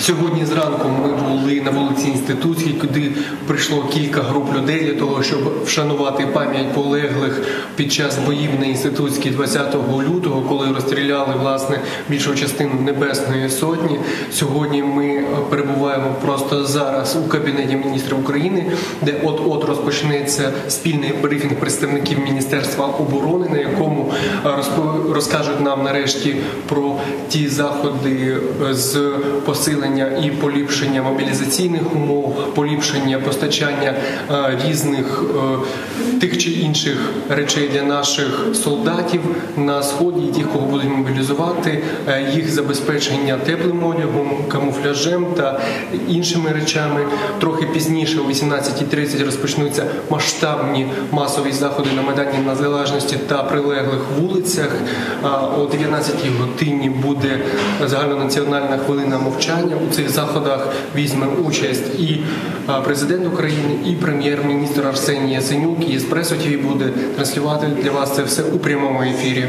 Сьогодні зранку ми були на вулиці Інститутській, куди прийшло кілька груп людей для того, щоб вшанувати пам'ять полеглих під час боїв на інститутській 20 лютого, коли розстріляли власне більшу частину Небесної Сотні. Сьогодні ми е, перебуваємо просто зараз у кабінеті міністрів України, де от-от розпочнеться спільний брифінг представників Міністерства оборони, на якому е, розкажуть нам нарешті про ті заходи е, з посилення і поліпшення мобілізаційних умов, поліпшення постачання е, різних е, тих чи інших речей для наших солдатів на сході, і тих, кого будуть мобілізувати, е, їх забезпечення теплим одягом, камуфляжем та іншими речами. Трохи пізніше, о 18.30 розпочнуться масштабні масові заходи на Майдані Незалежності та прилеглих вулицях. О 19 годині буде загальнонаціональна хвилина мовчання. У цих заходах візьме участь і президент України, і прем'єр-міністр Арсеній Яценюк. І з пресу ТВ буде транслювати для вас це все у прямому ефірі.